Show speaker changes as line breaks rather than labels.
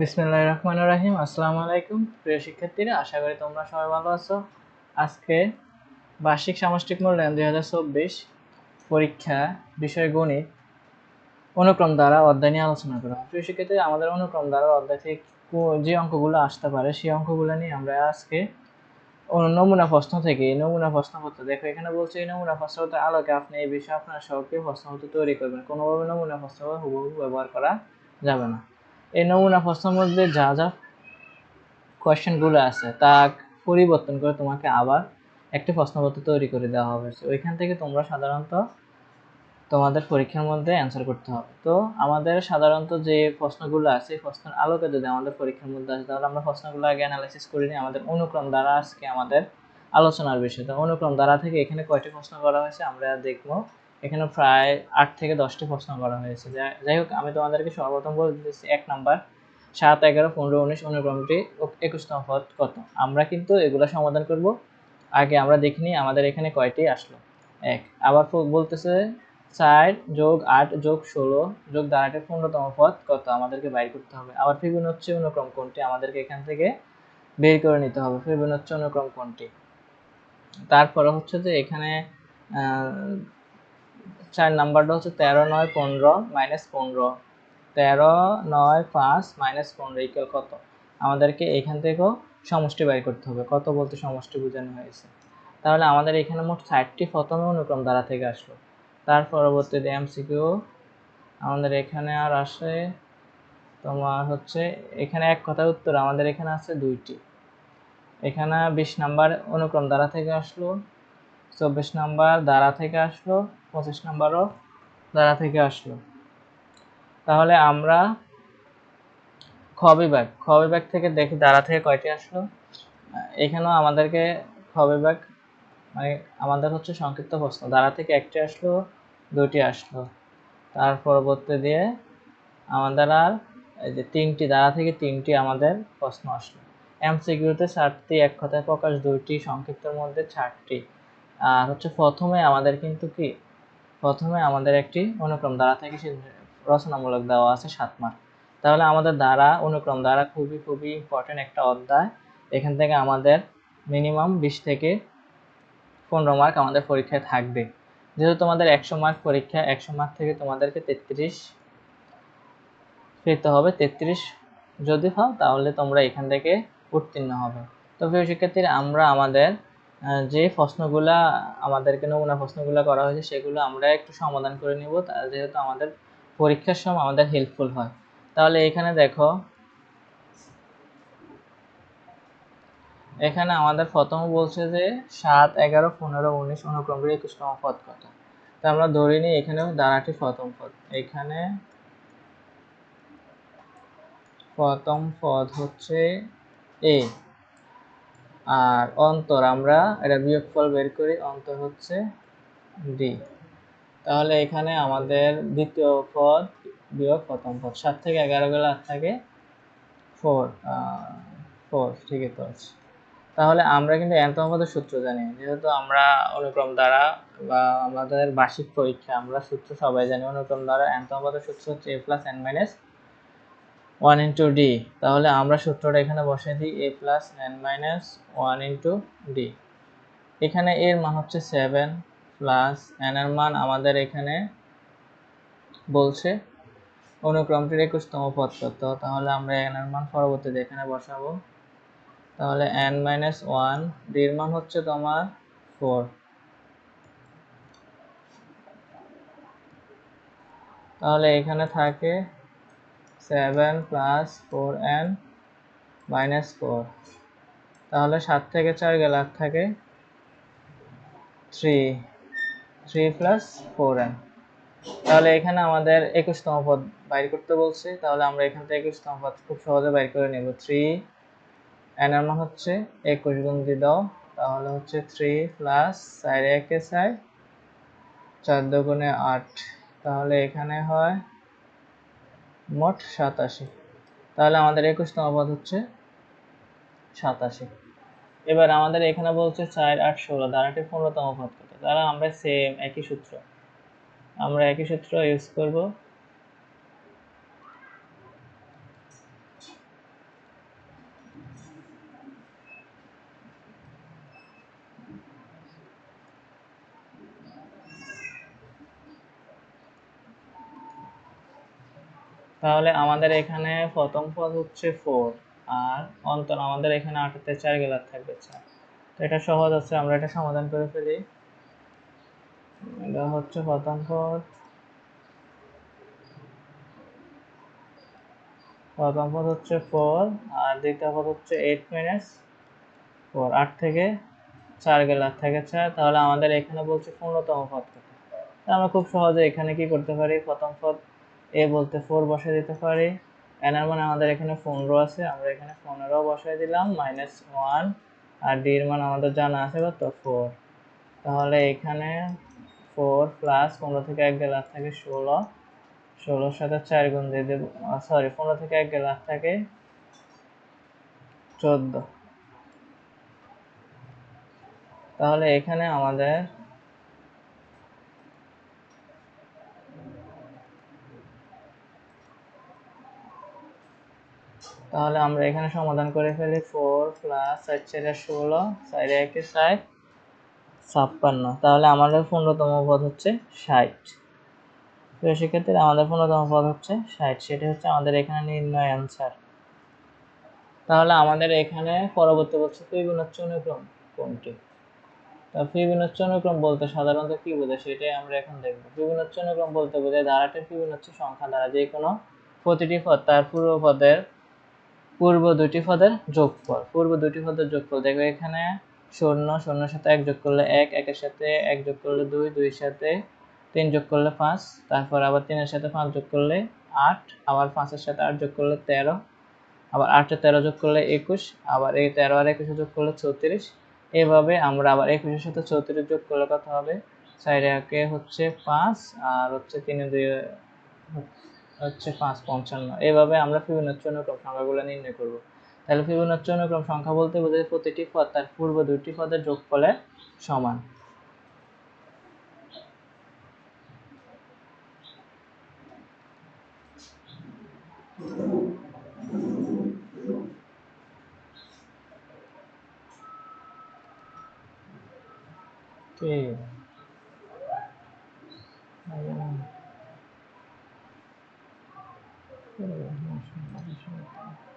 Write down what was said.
বিসমিল্লাহ রহমান রাহিম। আসসালামু আলাইকুম, প্রিয় শিক্ষার্থীরা, আশা করি তোমরা সবাই ভালো আছো। আজকে বার্ষিক সামষ্টিক মূল্যায়ন দুই হাজার চব্বিশ পরীক্ষা বিষয় গণিত অনুক্রম দ্বারা অধ্যায় নিয়ে আলোচনা করা। প্রিয় শিক্ষার্থী, আমাদের অনুক্রম দ্বারা অধ্যায় থেকে যে অঙ্কগুলো আসতে পারে, সেই অঙ্কগুলো নিয়ে আমরা আজকে নমুনা প্রশ্ন থেকে নমুনা প্রশ্নপত্র, দেখো এখানে বলছে এই নমুনা প্রশ্নপত্রের আলোকে আপনি এই বিষয়ে আপনার সহকে প্রশ্নপত্র তৈরি করবেন। কোনোভাবে নমুনা প্রশ্নপত্র হুবহু ব্যবহার করা যাবে না। এই নমুনা প্রশ্নের মধ্যে যা যা কোয়েশ্চেনগুলো আছে, তা পরিবর্তন করে তোমাকে আবার একটি প্রশ্নপত্র তৈরি করে দেওয়া হবে। ওইখান থেকে তোমরা সাধারণত তোমাদের পরীক্ষার মধ্যে অ্যান্সার করতে হবে। তো, আমাদের সাধারণত যে প্রশ্নগুলো আছে প্রশ্নের আলোকে যদি আমাদের পরীক্ষার মধ্যে আসে, তাহলে আমরা প্রশ্নগুলো আগে অ্যানালাইসিস করে নিই। আমাদের অনুক্রম দ্বারা আজকে আমাদের আলোচনার বিষয়। তো, অনুক্রম দ্বারা থেকে এখানে কয়টি প্রশ্ন করা হয়েছে আমরা দেখব। এখানে প্রায় আট থেকে দশটি প্রশ্ন করা হয়েছে। যাই হোক, আমি তোমাদেরকে সর্বপ্রথম বলে দিতেছি, এক নাম্বার, সাত, এগারো, পনেরো, উনিশ, অনুক্রমটি একুশতম পদ কত? আমরা কিন্তু এগুলো সমাধান করব। আগে আমরা দেখিনি, আমাদের এখানে কয়টি আসলো? এক, আবার বলতেছে, চার যোগ আট যোগ ষোলো যোগ দ্বারাটের পনেরোতম পদ কত? আমাদেরকে বাইর করতে হবে। আবার ফিবোনাচ্চি অনুক্রম কোনটি? আমাদেরকে এখান থেকে বের করে নিতে হবে। ফিবোনাচ্চি অনুক্রম কোনটি? তারপরে হচ্ছে যে এখানে চার নাম্বারটা হচ্ছে তেরো নয় পনেরো মাইনাস পনেরো। তেরো নয় পাঁচ মাইনাস পনেরো ইকুয়াল কত? আমাদেরকে এখান থেকেও সমষ্টি বের করতে হবে। কত বলতে সমষ্টি বোঝানো হয়েছে। তাহলে আমাদের এখানে মোট ষাটটি প্রথমে অনুক্রম দ্বারা থেকে আসলো। তার পরবর্তীতে এমসিকিউ আমাদের এখানে আর আসে তোমার হচ্ছে এখানে এক কথার উত্তর, আমাদের এখানে আছে দুইটি। এখানে বিশ নাম্বার অনুক্রম দ্বারা থেকে আসলো, চব্বিশ নাম্বার দ্বারা থেকে আসলো পঁচিশ নাম্বারও দ্বারা থেকে আসলো। তাহলে আমরা খ বিভাগ খ বিভাগ থেকে দেখি দ্বারা থেকে কয়টি আসলো। এখানেও আমাদেরকে খ বিভাগ মানে আমাদের হচ্ছে সংক্ষিপ্ত প্রশ্ন। দ্বারা থেকে একটি আসলো দুটি আসলো। তার পরবর্তী দিয়ে আমাদের আর এই যে তিনটি, দ্বারা থেকে তিনটি আমাদের প্রশ্ন আসলো। এমসিকিউতে চারটি, এক কথায় প্রকাশ দুইটি, সংক্ষিপ্তের মধ্যে চারটি। আর হচ্ছে প্রথমে আমাদের কিন্তু কি? প্রথমে আমাদের একটি অনুক্রম দ্বারা থেকে, সে রচনামূলক দেওয়া আছে সাত মার্ক। তাহলে আমাদের দ্বারা, অনুক্রম দ্বারা খুবই খুবই ইম্পর্টেন্ট একটা অধ্যায়। এখান থেকে আমাদের মিনিমাম বিশ থেকে পনেরো মার্ক আমাদের পরীক্ষায় থাকবে। যেহেতু তোমাদের একশো মার্ক পরীক্ষা, একশো মার্ক থেকে তোমাদেরকে তেত্রিশ পেতে হবে, তেত্রিশ যদি পাও তাহলে তোমরা এখান থেকে উত্তীর্ণ হবে। তো প্রিয় শিক্ষার্থীরা, আমরা আমাদের যে প্রশ্নগুলা, আমাদেরকে নমুনা প্রশ্নগুলো করা হয়েছে, সেগুলো আমরা একটু সমাধান করে নিব। যেহেতু আমাদের পরীক্ষার সময় আমাদের হেল্পফুল হয়। তাহলে এখানে দেখো, এখানে আমাদের প্রথম বলছে যে সাত, এগারো, পনেরো, উনিশ অনুক্রমের একুশতম পদ কত? তা আমরা ধরে নিই এখানে দ্বারাটি প্রথম পদ। এখানে প্রথম পদ হচ্ছে এ আর অন্তর, আমরা এটা বিয়োগফল বের করি, অন্তর হচ্ছে ডি তাহলে এখানে আমাদের দ্বিতীয় পদ বিয়োগ প্রথম পদ। সাত থেকে এগারো গেলে আর থাকে ফোর ফোর ঠিকই তো আছে। তাহলে আমরা কিন্তু এন্তম পদের সূত্র জানি। যেহেতু আমরা অনুক্রম দ্বারা বা আমাদের বার্ষিক পরীক্ষা, আমরা সূত্র সবাই জানি। অনুক্রম দ্বারা এন্তম পদের সূত্র হচ্ছে A plus N minus one into D. তাহলে আমরা সূত্রটা এখানে বসিয়ে দিই, A plus N minus one into D. এখানে এর মান হচ্ছে সেভেন প্লাস এন এর মান আমাদের এখানে বলছে অনুক্রমটির একুশতম পদ কত তাহলে আমরা এন এর মান পরবর্তীতে এখানে বসাবো। তাহলে এন মাইনাস ওয়ান ডির মান হচ্ছে তোমার ফোর। তাহলে এখানে থাকে seven plus four N minus four. তাহলে সাত থেকে চার গেলে আর থাকে three. Three plus four N. তাহলে এখানে আমাদের একুশতম পদ বাইর করতে বলছে। তাহলে আমরা এখান থেকে একুশতম পদ খুব সহজে বাইর করে নেব। থ্রি এন এর মান হচ্ছে একুশ গুণ দিয়ে দাও, তাহলে হচ্ছে থ্রি প্লাস চার একে চার চার দুগুণে আট। তাহলে এখানে হয় মোট সাতাশি। তাহলে আমাদের একুশতম পদ হচ্ছে সাতাশি। এবার আমাদের এখানে বলছে চার, আট, ষোলো দ্বারাটি পনেরোতম পদ কত? তাহলে আমরা সেম একই সূত্র। আমরা একই সূত্র ইউজ করব। তাহলে আমাদের এখানে প্রথম পদ হচ্ছে ফোর আর অন্তর আমাদের এখানে আটাতে চার গেলার থাকবে চার। তো এটা সহজ আছে, আমরা এটা সমাধান করে ফেলি। এটা হচ্ছে প্রথম পদ। প্রথম পদ হচ্ছে ফোর আর দ্বিতীয় পদ হচ্ছে এইট মাইনাস ফোর আট থেকে চার গেলে আট থেকে চার, তাহলে আমাদের এখানে বলছে পূর্ণতম পদ আমরা খুব সহজে এখানে কি করতে পারি? প্রথম পদ এ বলতে ফোর বসে দিতে পারি। এন এর মানে আমাদের এখানে পনেরো আছে, আমরা এখানে পনেরো বসাই দিলাম মাইনাস ওয়ান আর ডি এর মান আমাদের জানা আছে কত? ফোর তাহলে এখানে ফোর প্লাস পনেরো থেকে এক গেলে আট থাকে ষোলো। ষোলোর সাথে চার গুণ দিয়ে দেবো সরি পনেরো থেকে এক গেলে আট থাকে চোদ্দ। তাহলে এখানে আমাদের তাহলে আমরা এখানে সমাধান করে ফেলি ফোর প্লাস চার চারে ষোলো, চারে একে ষাট, ছাপ্পান্ন। তাহলে আমাদের পনেরোতম পদ হচ্ছে ষাট। তো সেক্ষেত্রে আমাদের পনেরোতম পদ হচ্ছে ষাট। সেটি হচ্ছে আমাদের এখানে নির্ণয় অ্যান্সার তাহলে আমাদের এখানে পরবর্তী বলছে ফিবোনাচ্চি অনুক্রম কোনটি? তা ফিবোনাচ্চি অনুক্রম বলতে সাধারণত কি বোঝায়? সেটাই আমরা এখন দেখব। ফিবোনাচ্চি অনুক্রম বলতে বোঝায় ধারাটির ফিবোনাচ্চি সংখ্যা দ্বারা যে কোনো প্রতিটি পদ, তার পূর্ব পদের পূর্ব দুটি পদের যোগফল, পূর্ব দুটি পদের যোগফল। দেখো এখানে শূন্য, শূন্যর সাথে এক যোগ করলে এক, একের সাথে এক যোগ করলে দুই, দুইয়ের সাথে তিন যোগ করলে পাঁচ, তারপর আবার তিনের সাথে পাঁচ যোগ করলে আট, আবার পাঁচের সাথে আট যোগ করলে তেরো, আবার আটে তেরো যোগ করলে একুশ, আবার এই তেরো আর একুশে যোগ করলে চৌত্রিশ। এভাবে আমরা আবার একুশের সাথে চৌত্রিশ যোগ করলে কত হবে? চার হচ্ছে পাঁচ, আর হচ্ছে তিনে দুই হচ্ছে পাঁচ পঞ্চান্ন। এভাবে আমরা ফিবোনাচ্চি অনুক্রম সংখ্যাগুলো নির্ণয় করব। তাহলে ফিবোনাচ্চি অনুক্রম সংখ্যা বলতে বোঝায় প্রতিটি পদ তার পূর্ব দুইটি পদের যোগফলে সমান। ঠিক すいません。